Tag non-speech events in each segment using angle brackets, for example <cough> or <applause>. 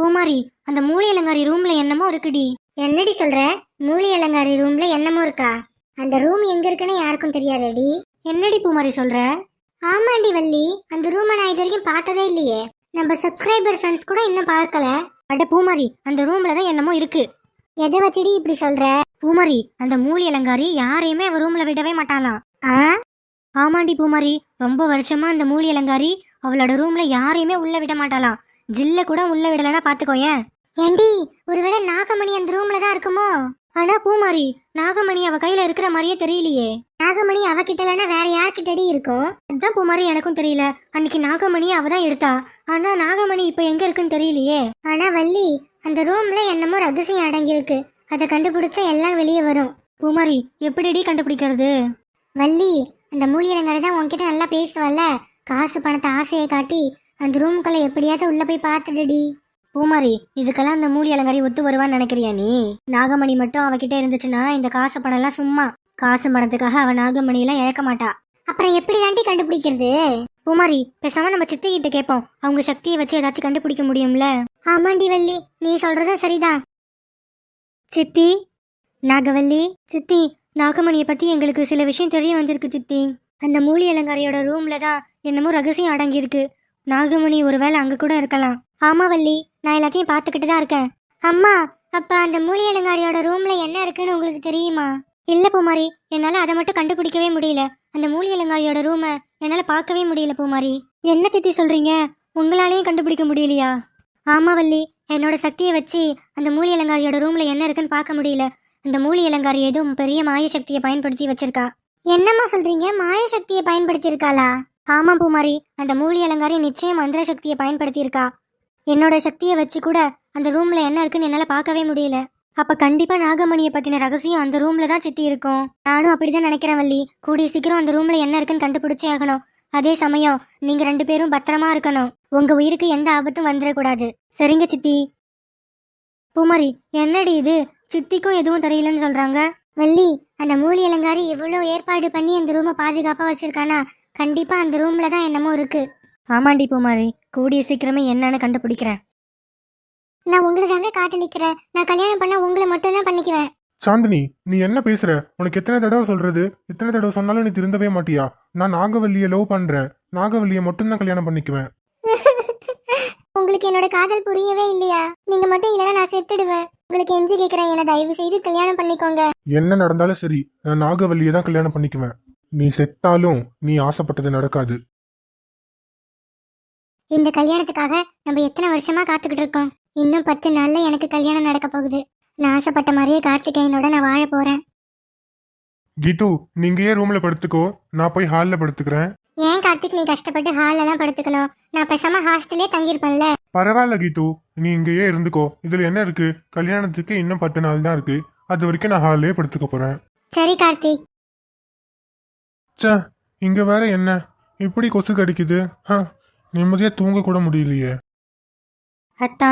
பூமாரி அந்த மூலி அலங்காரி ரூம்ல என்னமோ இருக்குடி. என்னடி சொல்ற? மூலி அலங்காரி ரூம்ல என்னமோ இருக்கா? அந்த ரூம் எங்க இருக்குன்னு யாருக்கும் தெரியாதடி. என்னடி பூமாரி சொல்ற? ஆமாண்டி வள்ளி அந்த ரூமை நான் இது வரைக்கும் பார்த்ததே இல்லையே. நம்ம சப்ஸ்கிரைபர் ஃப்ரெண்ட்ஸ் கூட இன்னும் பார்க்கல. அட பூமாரி அந்த ரூம்ல தான் என்னமோ இருக்கு. எதை வச்சுடி இப்படி சொல்ற? பூமாரி அந்த மூலி அலங்காரி யாரையுமே அவ ரூம்ல விடவே மாட்டாளாம் ஆ? ஆமாண்டி பூமாரி ரொம்ப வருஷமா அந்த மூலி அலங்காரி அவளோட ரூம்ல யாரையுமே உள்ள விட மாட்டாளாம். ஜில்ல கூட உள்ள விடலன்னா பாத்துக்கோயேன் ஏண்டி ஒருவேளை நாகமணி அந்த ரூம்ல தான் இருக்குமோ? ஆனா பூமாரி நாகமணி அவ கையில இருக்கிற மாதிரியே தெரியலையே. நாகமணி அவகிட்ட இல்லைன்னா வேற யார்கிட்டடி இருக்கும் அதான் பூமாரி எனக்கும் தெரியல. அன்னைக்கு நாகமணி அவ தான் எடுத்தா. ஆனா நாகமணி இப்ப எங்க இருக்குன்னு தெரியலையே. ஆனா வள்ளி அந்த ரூம்ல என்னமோ ரகசியம் அடங்கியிருக்கு. அதை கண்டுபிடிச்சா எல்லாம் வெளியே வரும். பூமாரி எப்படிடி கண்டுபிடிக்கிறது? வள்ளி அந்த மூலியலங்காரி தான் உன்கிட்ட நல்லா பேசுவல்ல காசு பணத்தை ஆசையை காட்டி அந்த ரூமுக்குள்ள எப்படியாவது உள்ள போய் பார்த்துடுடி. பூமாரி இதுக்கெல்லாம் அந்த மூலி அலங்காரி ஒத்து வருவான்னு நினைக்கிறியா நீ? நாகமணி மட்டும் அவகிட்ட இருந்துச்சுன்னா இந்த காசு பணம் எல்லாம் சும்மா. காசு பணத்துக்காக அவ நாகமணி எல்லாம் இழக்க மாட்டா. அப்புறம் எப்படி தாண்டி கண்டுபிடிக்கிறது? பூமாரி பேசாம நம்ம சித்தி கிட்ட கேட்போம். அவங்க சக்தியை வச்சு ஏதாச்சும் கண்டுபிடிக்க முடியும்ல? ஆமாண்டி வள்ளி நீ சொல்றதும் சரிதான். சித்தி நாகவல்லி சித்தி நாகமணியை பத்தி எங்களுக்கு சில விஷயம் தெரிய வந்திருக்கு சித்தி. அந்த மூலி அலங்காரியோட ரூம்ல தான் என்னமோ ரகசியம் அடங்கியிருக்கு. நாகமணி ஒருவேளை அங்க கூட இருக்கலாம். ஆமா வள்ளி நான் எல்லாத்தையும் பார்த்துக்கிட்டு தான் இருக்கேன். அம்மா அப்ப அந்த மூலி அலங்காரியோட ரூம்ல என்ன இருக்குன்னு உங்களுக்கு தெரியுமா? இல்ல பூமாரி என்னால அதை மட்டும் கண்டுபிடிக்கவே முடியல. அந்த மூலி அலங்காரியோட ரூமை என்னால பார்க்கவே முடியல பூமாரி. என்ன சித்தி சொல்றீங்க? உங்களாலேயும் கண்டுபிடிக்க முடியலையா? ஆமா வள்ளி என்னோட சக்தியை வச்சு அந்த மூலி அலங்காரியோட ரூம்ல என்ன இருக்குன்னு பார்க்க முடியல. அந்த மூலி அலங்காரி எதுவும் பெரிய மாய சக்தியை பயன்படுத்தி வச்சிருக்கா. என்னம்மா சொல்றீங்க? மாய சக்தியை பயன்படுத்தி இருக்காளா ஆமாம் பூமாரி அந்த மூலி அலங்காரி நிச்சயம் மந்திர சக்தியை பயன்படுத்தியிருக்கா. என்னோட சக்தியை வச்சு கூட அந்த ரூம்ல என்ன இருக்குன்னு என்னால பார்க்கவே முடியல. அப்ப கண்டிப்பா நாகமணியை பத்தின ரகசியம் அந்த ரூம்ல தான் சித்தி இருக்கும் நானும் அப்படிதான் நினைக்கிறேன் வள்ளி. கூடிய சீக்கிரம் அந்த ரூம்ல என்ன இருக்குன்னு கண்டுபிடிச்சே ஆகணும். அதே சமயம் நீங்க ரெண்டு பேரும் பத்திரமா இருக்கணும். உங்க உயிருக்கு எந்த ஆபத்தும் வந்துடக்கூடாது. சரிங்க சித்தி. பூமாரி என்னடி இது? சித்திக்கும் எதுவும் தெரியலன்னு சொல்றாங்க? வள்ளி அந்த மூலி அலங்காரி எவ்வளோ ஏற்பாடு பண்ணி அந்த ரூமை பாதுகாப்பாக வச்சிருக்கானா? கண்டிப்பா அந்த ரூம்ல தான் என்னமோ இருக்கு. ஆமாண்டி பூமாரி. கூடிய சீக்கிரமே என்னன்னு கண்டுபிடிக்கிறேன். நான் உங்களுக்காக காதலிக்கிறேன். நான் கல்யாணம் பண்ண உங்களை மட்டும் தான் பண்ணிக்குவேன். சாந்தினி நீ என்ன பேசுற? உனக்கு எத்தனை தடவை சொல்றது? எத்தனை தடவை சொன்னாலும் நீ திருந்தவே மாட்டியா? நான் நாகவல்லியை லவ் பண்றேன். நாகவல்லியை மட்டும்தான் கல்யாணம் பண்ணிக்குவேன். <laughs> உங்களுக்கு என்னோட காதல் புரியவே இல்லையா? நீங்க மட்டும் இல்லைன்னா நான் செத்துடுவேன். உங்களுக்கு எஞ்சி கேட்கிறேன் என்ன தயவு செய்து கல்யாணம் பண்ணிக்கோங்க. என்ன நடந்தாலும் சரி நான் நாகவல்லியை தான் கல்யாணம் பண்ணிக்குவேன். நீ செத்தாலும் நீ ஆசைப்பட்டது நடக்காது. இந்த கல்யாணத்துக்காக நம்ம எத்தனை வருஷமா காத்துக்கிட்டு இருக்கோம். இன்னும் பத்து நாள்ல எனக்கு கல்யாணம் நடக்க போகுது. நான் ஆசைப்பட்ட மாதிரியே கார்த்திகேயனோட நான் வாழ போறேன். கீது நீங்க ஏன் ரூம்ல படுத்துக்கோ? நான் போய் ஹால்ல படுத்துக்கிறேன். ஏன் கார்த்திக் நீ கஷ்டப்பட்டு ஹால்ல எல்லாம் படுத்துக்கணும்? நான் பேசாம ஹாஸ்டலே தங்கியிருப்பேன்ல. பரவாயில்ல கீது நீ இங்கேயே இருந்துக்கோ. இதுல என்ன இருக்கு? கல்யாணத்துக்கு இன்னும் பத்து நாள் தான் இருக்கு. அது வரைக்கும் நான் ஹால்லே படுத்துக்க போறேன். சரி கார்த்திக் ச்சே இங்க வேற என்ன? இப்படி கொசு கடிக்குது. ஹ, நிம்மதியா தூங்க கூட முடியலையே. அத்தா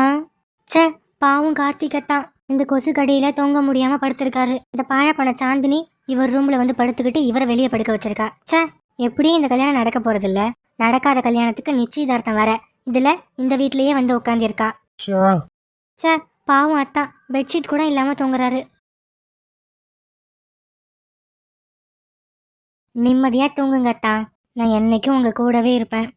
ச்சே பாவம் கார்த்திக் அத்தா. இந்த கொசு கடியில தூங்க முடியாம படுத்திருக்காரு. இந்த பாழப்பன சாந்தினி இவர் ரூம்ல வந்து படுத்துக்கிட்டு இவரை வெளியே படுக்க வச்சிருக்கா. ச்சே எப்படியும் இந்த கல்யாணம் நடக்க போறதில்ல. நடக்காத கல்யாணத்துக்கு நிச்சயதார்த்தம் வர இதுல இந்த வீட்லயே வந்து உட்காந்துருக்கா ச்சே. ச்சே பாவம் அத்தா. பெட்ஷீட் கூட இல்லாம தூங்குறாரு. நிம்மதியா தூங்குங்க அத்தா. நான் என்னைக்கும் உங்க கூடவே இருப்பேன்.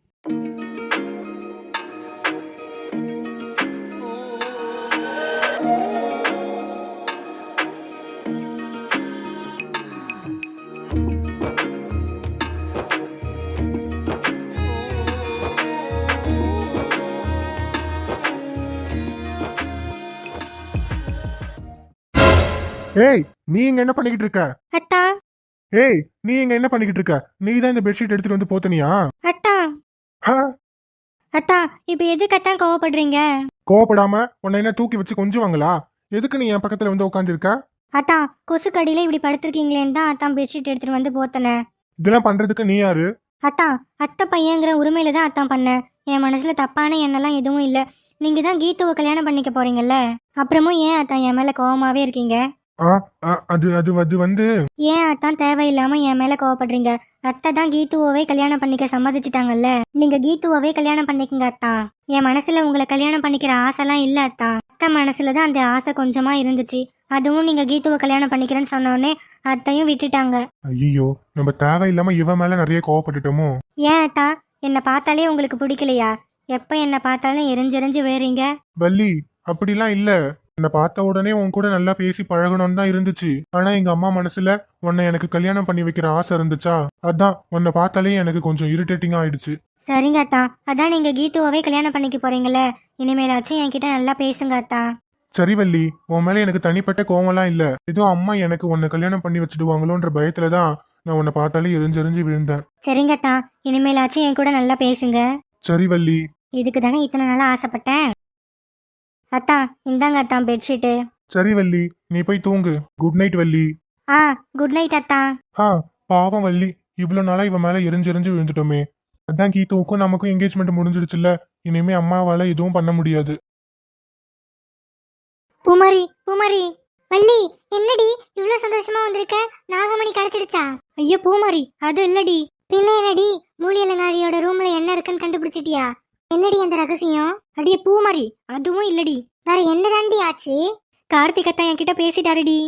ஏய் நீ இங்க என்ன பண்ணிக்கிட்டு இருக்க? அத்தா ஏய் நீ இங்க என்ன பண்ணிக்கிட்டு இருக்க? நீ தான் இந்த பெட்ஷீட் எடுத்துட்டு வந்து போத்தனியா? அத்தா ஹ, அத்தா இப்போ எதுக்கு அத்தா கோவப்படுறீங்க? கோவப்படாம உன்னை என்ன தூக்கி வச்சு கொஞ்சுவாங்களா? எதுக்கு நீ என் பக்கத்துல வந்து உட்காந்துருக்க அத்தா கொசு கடியில இப்படி படுத்திருக்கீங்களேன்னு தான் அத்தா பெட்ஷீட் எடுத்துட்டு வந்து போத்தனேன் இதெல்லாம் பண்றதுக்கு நீ யாரு? அத்தா அத்தை பையங்கிற உரிமையில தான் அத்தான் பண்ணேன். என் மனசுல தப்பான எண்ணெல்லாம் எதுவும் இல்லை. நீங்க தான் கீத்துவை கல்யாணம் பண்ணிக்க போறீங்கல்ல? அப்புறமும் ஏன் அத்தா என் மேல கோவமாவே இருக்கீங்க? ஆ ஆ, அது அது அது வந்து ஏன் அத்தான் தேவையில்லாம என் மேல கோவப்படுறீங்க? அத்தை தான் கீத்துவோவே கல்யாணம் பண்ணிக்க சம்மதிச்சிட்டாங்கல்ல. நீங்க கீத்துவோவே கல்யாணம் பண்ணிக்கங்க அத்தா. என் மனசுல உங்களை கல்யாணம் பண்ணிக்கிற ஆசைலாம் இல்ல அத்தா. அத்தை மனசுல தான் அந்த ஆசை கொஞ்சமா இருந்துச்சு. அதுவும் நீங்க கீத்துவை கல்யாணம் பண்ணிக்கிறேன்னு சொன்னோடனே அத்தையும் விட்டுட்டாங்க. ஐயோ நம்ம தேவையில்லாம இவன் மேல நிறைய கோவப்பட்டுட்டோமோ? ஏன் அத்தா? என்னை பார்த்தாலே உங்களுக்கு பிடிக்கலையா? எப்ப என்னை பார்த்தாலும் எரிஞ்செரிஞ்சு விழுறீங்க? வள்ளி அப்படிலாம் இல்ல. உன்னை பார்த்த உடனே உன் கூட நல்லா பேசி பழகணும்னு தான் இருந்துச்சு. ஆனா எங்க அம்மா மனசுல உன்னை எனக்கு கல்யாணம் பண்ணி வைக்கிற ஆசை இருந்துச்சா? அதான் உன்னை பார்த்தாலே எனக்கு கொஞ்சம் இரிட்டேட்டிங்கா ஆயிடுச்சு. சரிங்க அத்தா. அதான் நீங்க கீத்துவவே கல்யாணம் பண்ணிக்க போறீங்கல்ல. இனிமேலாச்சும் என்கிட்ட நல்லா பேசுங்க அத்தா. சரி வள்ளி உன் மேல எனக்கு தனிப்பட்ட கோவம்லாம் இல்ல. ஏதோ அம்மா எனக்கு உன்னை கல்யாணம் பண்ணி வச்சுடுவாங்களோன்ற பயத்துல தான் நான் உன்னை பார்த்தாலே எரிஞ்செரிஞ்சு விழுந்தேன். சரிங்க அத்தா. இனிமேலாச்சும் என் கூட நல்லா பேசுங்க. சரி வள்ளி. இதுக்கு தானே இத்தனை நாளா ஆசைப்பட்டேன்? அத்தா இந்தாங்க அத்தா பெட்ஷீட்டு சரி வள்ளி நீ போய் தூங்கு. Good night Valli. ஆ குட் நைட் அத்தா. ஆ பாவம் வள்ளி. இவ்வளவு நாளா இவன் மேல எரிஞ்செரிஞ்சு விழுந்துட்டோமே. அதான் கீத்துவுக்கும் நமக்கும் என்கேஜ்மெண்ட் முடிஞ்சிடுச்சுல்ல. இனிமே அம்மாவால எதுவும் பண்ண முடியாது. பூமாரி பூமாரி. வள்ளி என்னடி இவ்ளோ சந்தோஷமா வந்திருக்க? நாகமணி கிடைச்சிடுச்சா ஐயோ பூமாரி அது இல்லடி. பின்ன என்னடி? மூலியலங்காரியோட ரூம்ல என்ன இருக்குன்னு கண்டுபிடிச்சிட்டியா? என்னடி அந்த ரகசியம்? அடியே பூமாரி அதுவும் இல்லடி. வேற என்னதாண்டி ஆச்சு? கார்த்திகத்தா என்கிட்ட பேசிட்டாருடி.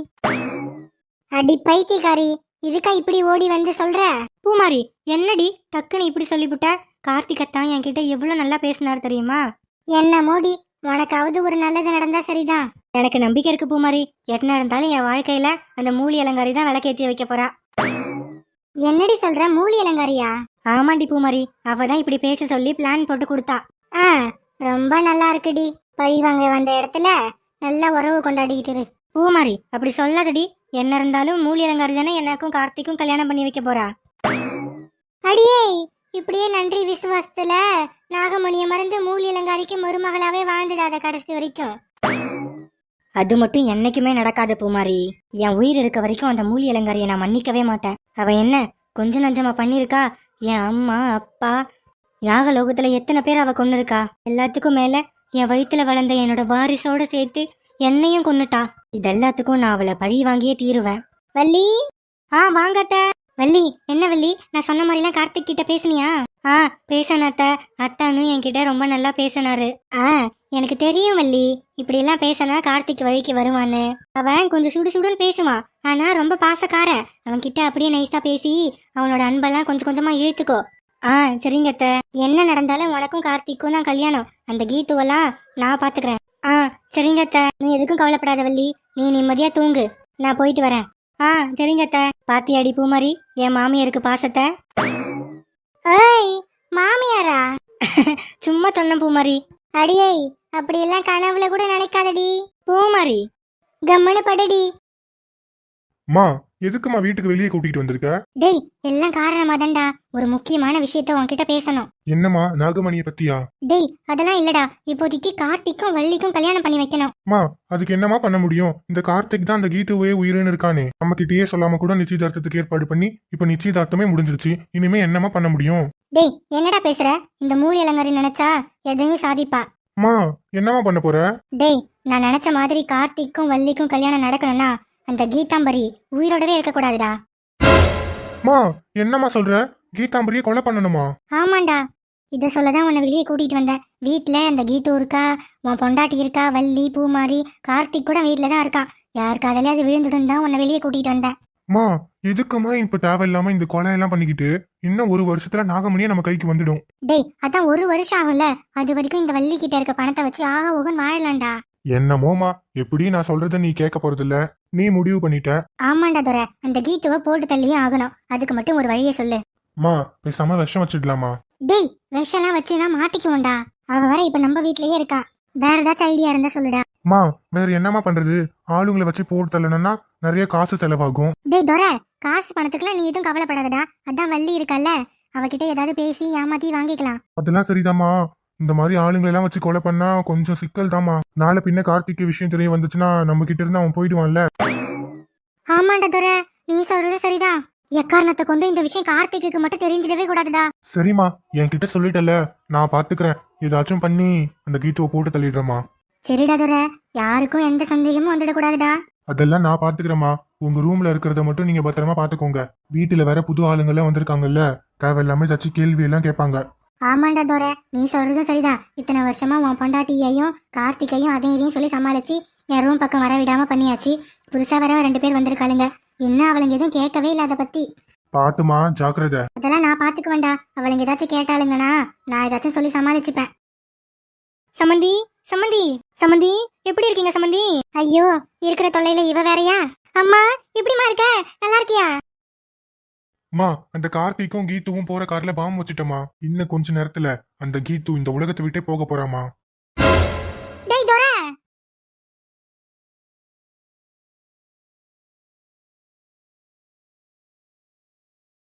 அடி பைத்தியக்காரி இதுக்கா இப்படி ஓடி வந்து சொல்ற? பூமாரி என்னடி டக்குன்னு இப்படி சொல்லிவிட்ட? கார்த்திகத்தான் என்கிட்ட எவ்வளவு நல்லா பேசினார் தெரியுமா? என்ன மோடி உனக்காவது ஒரு நல்லது நடந்தா சரிதான். எனக்கு நம்பிக்கை இருக்கு பூமாரி என்ன இருந்தாலும் என் வாழ்க்கையில அந்த மூலி அலங்காரி தான் விளக்கேத்தி வைக்க போறா. என்னடி சொல்ற? மூலி அலங்காரியா? ஆமாண்டி பூமாரி. அவ தான் இப்படி பேச சொல்லி பிளான் போட்டு கொடுத்தா. ஆ ரொம்ப நல்லா இருக்குடி. பழி வாங்க வந்த இடத்துல நல்ல உறவு கொண்டாடிக்கிட்டு இரு. பூமாரி அப்படி சொல்லாதடி. என்ன இருந்தாலும் மூலி அலங்காரி தானே எனக்கும் கார்த்திக்கும் கல்யாணம் பண்ணி வைக்க போறா. அடியே இப்படியே நன்றி விசுவாசத்துல நாகமணியை மறந்து மூலி அலங்காரிக்கு மருமகளாவே வாழ்ந்துடாத கடைசி வரைக்கும். அது மட்டும் என்னைக்குமே நடக்காது பூமாரி. என் உயிர் இருக்க வரைக்கும் அந்த மூலி அலங்காரியை நான் மன்னிக்கவே மாட்டேன். அவ என்ன கொஞ்ச நஞ்சமா பண்ணிருக்கா என் அம்மா அப்பா. யாகலோகத்துல எத்தனை பேர் அவ கொன்னு இருக்கா எல்லாத்துக்கும் மேல என் வயித்துல வளர்ந்த என்னோட வாரிசோட சேர்த்து என்னையும் கொன்னுட்டா. இது எல்லாத்துக்கும் நான் அவளை பழி வாங்கியே தீருவேன். வள்ளி? ஆ வாங்கத்த வள்ளி என்ன வள்ளி? நான் சொன்ன மாதிரிலாம் கார்த்திக் கிட்ட பேசுனியா? ஆ பேசணும் அத்தை அத்தானும் என்கிட்ட ரொம்ப நல்லா பேசினாரு. ஆ எனக்கு தெரியும் வள்ளி. இப்படி எல்லாம் பேசினா கார்த்திக் வழிக்கு வருவான்னு. அவன் கொஞ்சம் சுடு சுடுன்னு பேசுவான். ஆனா ரொம்ப பாசக்காரன். அவன் கிட்ட அப்படியே நைஸா பேசி அவனோட அன்பெல்லாம் கொஞ்சம் கொஞ்சமா இழுத்துக்கோ. ஆ சரிங்க அத்தை. என்ன நடந்தாலும் உனக்கும் கார்த்திக்கும் தான் கல்யாணம். அந்த கீத்துவெல்லாம் நான் பாத்துக்கிறேன். ஆ சரிங்க அத்தை. நீ எதுக்கும் கவலைப்படாத வள்ளி. நீ நிம்மதியா தூங்கு. நான் போயிட்டு வரேன். ஆ சரிங்க அத்தை. பாத்தியாடி பூமாரி என் மாமியாருக்கு பாசத்தை. ஏய் மாமியாரா? சும்மா சொன்ன பூமாரி. அடியை அப்படியெல்லாம் கனவுல கூட நினைக்காதடி. பூமாரி கம்மனு படுடி. மா எதுக்குமா வீட்டுக்கு வெளியே கூட்டிட்டு வந்திருக்க? டேய் எல்லாம் காரணமா தான்டா ஒரு முக்கியமான விஷயத்த உன்கிட்ட பேசணும். என்னம்மா நாகமணியை பத்தியா? டேய் அதெல்லாம் இல்லடா. இப்போதைக்கு கார்த்திக்கும் வள்ளிக்கும் கல்யாணம் பண்ணி வைக்கணும். மா அதுக்கு என்னமா பண்ண முடியும்? இந்த கார்த்திக் தான் அந்த கீதுவே உயிரின்னு இருக்கானே. நம்ம கிட்டயே சொல்லாம கூட நிச்சயதார்த்தத்துக்கு ஏற்பாடு பண்ணி இப்ப நிச்சயதார்த்தமே முடிஞ்சிருச்சு. இனிமே என்னமா பண்ண முடியும்? டேய் என்னடா பேசுற? இந்த மூலி அலங்காரி நினைச்சா எதையும் சாதிப்பா. மா என்னமா பண்ண போற? டேய் நான் நினைச்ச மாதிரி கார்த்திக்கும் வள்ளிக்கும் கல்யாணம் நடக்கணும்னா அந்த கீதாம்பரி உயிரோடவே இருக்கக்கூடாதுடா. மா என்னம்மா சொல்ற? கீதாம்பரியை கொலை பண்ணணுமா? ஆமாண்டா. இதை சொல்லதான் உன்னை வெளியே கூட்டிட்டு வந்தேன். வீட்டில் அந்த கீத்து இருக்கா உன் பொண்டாட்டி இருக்கா வள்ளி பூமாரி கார்த்திக் கூட வீட்டில் தான் இருக்கான். யாருக்கு அது விழுந்துடும் தான் உன்னை வெளியே கூட்டிட்டு வந்தேன். மா எதுக்குமா இப்ப தேவையில்லாம இந்த கொலை எல்லாம் பண்ணிக்கிட்டு? இன்னும் ஒரு வருஷத்துல நாகமணியே நம்ம கைக்கு வந்துடும். டேய் அதான் ஒரு வருஷம் ஆகும்ல. அது வரைக்கும் இந்த வள்ளி கிட்ட இருக்க பணத்தை வச்சு ஆக ஓகன் வாழலாம்டா. என்னமோமா எப்படி நான் சொல்றத நீ கேட்க போறதில்ல? நீ முடிவு பண்ணிட்ட. ஆமாண்டா துரை. அந்த கீத்துவை போட்டு தள்ளியே ஆகணும். அதுக்கு மட்டும் ஒரு வழியை சொல்லு. மா பேசாம விஷம் வச்சிடலாமா? டேய் விஷம்லாம் வச்சுனா மாட்டிக்குவோம்டா. அவ வர இப்ப நம்ம வீட்லயே இருக்கா. வேற ஏதாச்சும் ஐடியா இருந்தா சொல்லுடா. மா வேற என்னமா பண்றது? ஆளுங்களை வச்சு போட்டு தள்ளணும்னா நிறைய காசு செலவாகும். டேய் துரை காசு பணத்துக்குலாம் நீ எதுவும் கவலைப்படாதடா. அதான் வள்ளி இருக்கல்ல. அவகிட்ட ஏதாவது பேசி ஏமாத்தி வாங்கிக்கலாம். அதெல்லாம் சரிதாம்மா. இந்த மாதிரி ஆளுங்களை எல்லாம் வச்சு கொலை பண்ணா கொஞ்சம் சிக்கல் தாம்மா நாளை பின்ன கார்த்திக் விஷயம் தெரிய வந்துச்சுன்னா நம்ம கிட்ட இருந்து அவன் போயிடுவான்ல. ஆமாண்டா துரை நீ சொல்றது சரிதான் எக்காரணத்தை கொண்டு இந்த விஷயம் கார்த்திக்கு மட்டும் தெரிஞ்சிடவே கூடாதுடா. சரிம்மா என்கிட்ட சொல்லிட்டல நான் பாத்துக்கிறேன். ஏதாச்சும் பண்ணி அந்த கீத்துவை போட்டு தள்ளிடுறேம்மா. சரிடா துரை யாருக்கும் எந்த சந்தேகமும் வந்துடக்கூடாதுடா அதெல்லாம் நான் பாத்துக்கிறேம்மா. உங்க ரூம்ல இருக்கிறத மட்டும் நீங்க பத்திரமா பாத்துக்கோங்க. வீட்டுல வேற புது ஆளுங்கெல்லாம் வந்திருக்காங்கல்ல. தேவையில்லாம ஏதாச்சும் கேள்வி எல்லாம் கேட்பாங்க. ஆமாண்டா தோர நீ சொல்றதும் சரிதான் இத்தனை வருஷமா உன் பொண்டாட்டியையும் கார்த்திகையும் அதையும் இதையும் சொல்லி சமாளிச்சு என் ரூம் பக்கம் வர விடாம பண்ணியாச்சு. புதுசா வர ரெண்டு பேர் வந்திருக்காளுங்க. இன்னும் அவளுங்க எதுவும் கேட்கவே இல்லை அதை பத்தி? பாத்துமா ஜாக்கிரதை. அதெல்லாம் நான் பாத்துக்குவேன்டா. அவளுங்க ஏதாச்சும் கேட்டாளுங்கண்ணா நான் ஏதாச்சும் சொல்லி சமாளிச்சுப்பேன். சமந்தி சமந்தி சமந்தி எப்படி இருக்கீங்க சமந்தி? ஐயோ இருக்கிற தொல்லையில இவ வேறயா? அம்மா எப்படிமா இருக்க? நல்லா இருக்கியா? அம்மா அந்த கார்த்திக்கும் கீத்துவும் போற கார்ல பாம்பு வச்சுட்டமா இன்னும் கொஞ்ச நேரத்துல அந்த கீத்து இந்த உலகத்தை விட்டே போக போறாமா